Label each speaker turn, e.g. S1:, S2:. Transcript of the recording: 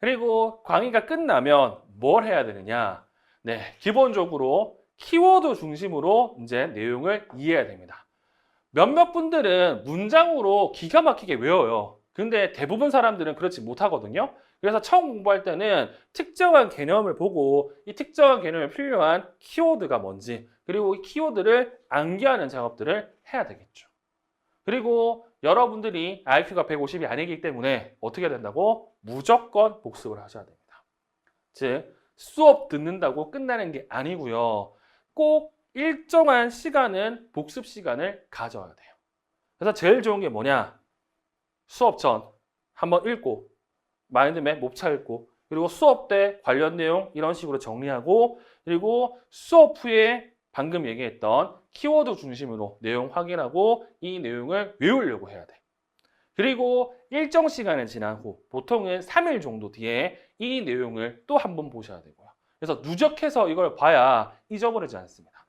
S1: 그리고 강의가 끝나면 뭘 해야 되느냐? 네, 기본적으로 키워드 중심으로 이제 내용을 이해해야 됩니다. 몇몇 분들은 문장으로 기가 막히게 외워요. 근데 대부분 사람들은 그렇지 못하거든요. 그래서 처음 공부할 때는 특정한 개념을 보고 이 특정한 개념에 필요한 키워드가 뭔지 그리고 이 키워드를 암기하는 작업들을 해야 되겠죠. 그리고 여러분들이 IQ가 150이 아니기 때문에 어떻게 된다고? 무조건 복습을 하셔야 됩니다. 즉, 수업 듣는다고 끝나는 게 아니고요. 꼭 일정한 시간은 복습 시간을 가져야 돼요. 그래서 제일 좋은 게 뭐냐? 수업 전 한번 읽고 마인드맵 몹차 읽고 그리고 수업 때 관련 내용 이런 식으로 정리하고 그리고 수업 후에 방금 얘기했던 키워드 중심으로 내용 확인하고 이 내용을 외우려고 해야 돼. 그리고 일정 시간이 지난 후 보통은 3일 정도 뒤에 이 내용을 또 한 번 보셔야 되고요. 그래서 누적해서 이걸 봐야 잊어버리지 않습니다.